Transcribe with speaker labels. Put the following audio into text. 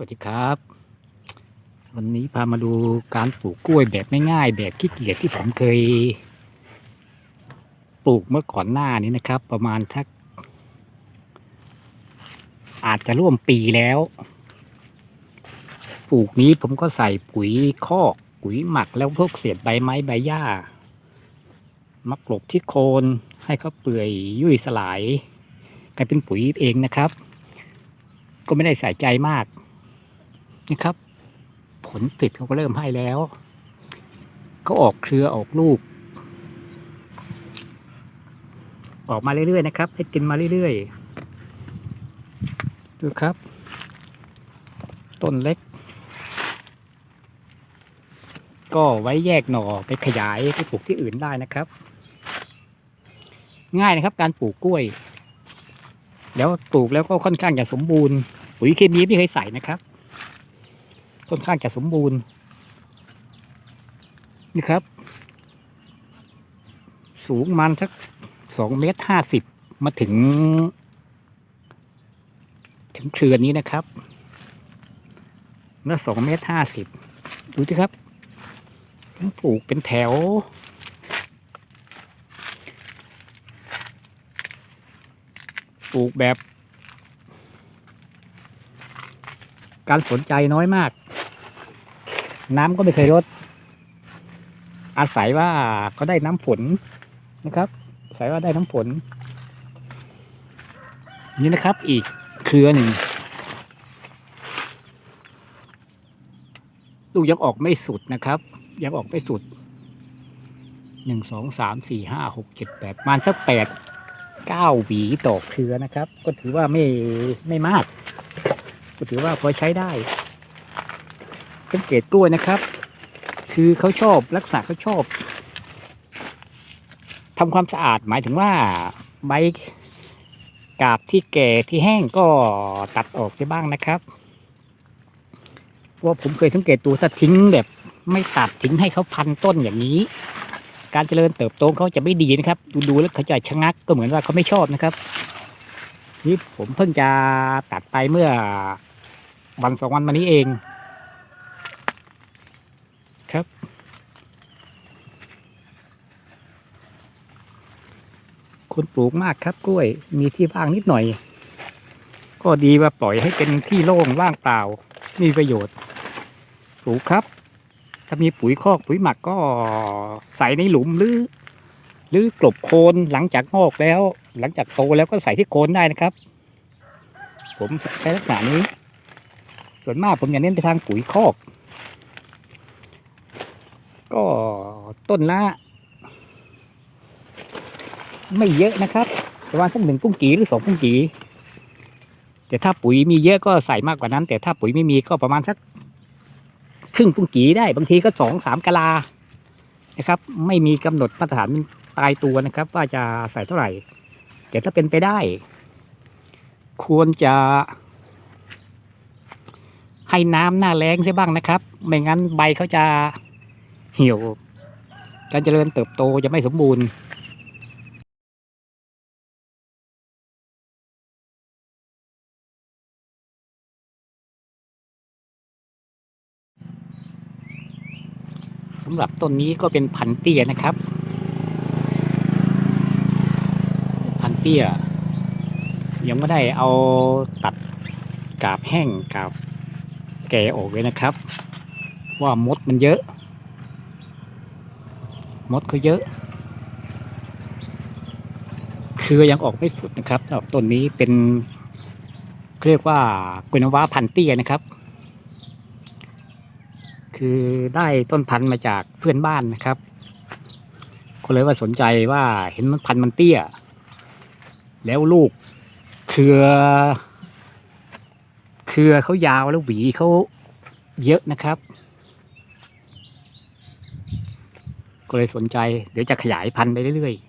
Speaker 1: สวัสดีครับ วันนี้พามาดูการปลูกกล้วยแบบไม่ง่ายแบบขี้เกียจที่ผมเคย ปลูกเมื่อก่อนหน้านี้นะครับ ประมาณสัก อาจจะร่วมปีแล้ว ปลูกนี้ผมก็ใส่ปุ๋ยคอกปุ๋ยหมักแล้วพวกเศษใบไม้ใบหญ้ามากลบที่โคนให้เขาเปื่อยยุ่ยสลายกลายเป็นปุ๋ยเองนะครับ ก็ไม่ได้ใส่ใจมาก นะครับ ผลผลิตเขาก็เริ่มให้แล้วก็ออกเครือออกลูก ออกมาเรื่อยๆนะครับให้กินมาเรื่อยๆดูครับ ต้นเล็ก ก็ไว้แยกหน่อไปขยายไปปลูกที่อื่นได้นะครับ ง่ายนะครับการปลูกกล้วย แล้วปลูกแล้วก็ค่อนข้างจะสมบูรณ์ปุ๋ยเคมีไม่เคยใส่นะครับ ค่อนข้างจะสมบูรณ์ นี่ครับ สูงมันสักสองเมตรห้าสิบมาถึง ถึงเครือนี้นะครับแล้วสองเมตรห้าสิบดูสิครับปลูกเป็นแถวปลูกแบบ การสนใจน้อยมาก น้ำก็ไม่เคยลด อาศัยว่าก็ได้น้ำฝนนะครับอาศัยว่าได้น้ำฝน นี่นะครับอีกเครือหนึ่งลูกยังออกไม่สุดนะครับ ยังออกไม่สุดหนึ่งสองสามสี่ห้าหกเจ็ดแปดมาณสักแปดเก้าหวีต่อเครือนะครับ ก็ถือว่าไม่ไม่มาก ก็ถือว่าพอใช้ได้ สังเกตกล้วยนะครับ คือเขาชอบลักษณะเขาชอบทำความสะอาดหมายถึงว่าใบกาบที่แก่ที่แห้งก็ตัดออกไปบ้างนะครับว่าผมเคยสังเกตตัวถ้าทิ้งแบบ ไม่ตัดทิ้งให้เขาพันต้นอย่างนี้ การเจริญเติบโตเขาจะไม่ดีนะครับ ดูดูแล้วเขาจะชะงักก็เหมือนว่าเขาไม่ชอบนะครับนี่ผมเพิ่งจะตัดไปเมื่อวันสองวันมานี้เอง ครับ คนปลูกมากครับกล้วยมีที่ว่างนิดหน่อย ก็ดีว่าปล่อยให้เป็นที่โล่งว่างเปล่า มีประโยชน์ ปลูกครับ ถ้ามีปุ๋ยคอกปุ๋ยหมักก็ใส่ในหลุมหรือ หรือกลบโคนหลังจากงอกแล้ว หลังจากโตแล้วก็ใส่ที่โคนได้นะครับ ผมใช้ลักษณะนี้ ส่วนมากผมจะเน้นไปทางปุ๋ยคอก ก็ต้นละ ไม่เยอะนะครับ ประมาณสักหนึ่งปุ้งกีหรือสองปุ้งกีแต่ถ้าปุ๋ยมีเยอะก็ใส่มากกว่านั้น แต่ถ้าปุ๋ยไม่มีก็ประมาณสักครึ่งปุ้งกีได้ บางทีก็สองสามกะลานะครับ ไม่มีกำหนดมาตรฐานตายตัวนะครับ ว่าจะใส่เท่าไหร่ แต่ถ้าเป็นไปได้ ควรจะให้น้ำหน้าแรงใช่บ้างนะครับ ไม่งั้นใบเขาจะเหี่ยว การเจริญเติบโตจะไม่สมบูรณ์ำหรับต้นนี้ก็เป็นพันเตี้ยนะครับ พันเตี้ย ยังไม่ได้เอาตัดกาบแห้งกาบแก่ออกเลยนะครับ ว่ามดมันเยอะ มดเขาเยอะเครือยังออกไม่สุดนะครับสำหรับต้นนี้เป็นเรียกว่ากุนว้าพันเตี้ยนะครับ คือได้ต้นพันธุ์มาจากเพื่อนบ้านนะครับ ก็เลยว่าสนใจว่าเห็นมันพันธุ์มันเตี้ย แล้วลูก เครือ เครือเขายาวแล้วหวีเขาเยอะนะครับ ก็เลยสนใจ เดี๋ยวจะขยายพันธุ์ไปเรื่อยๆ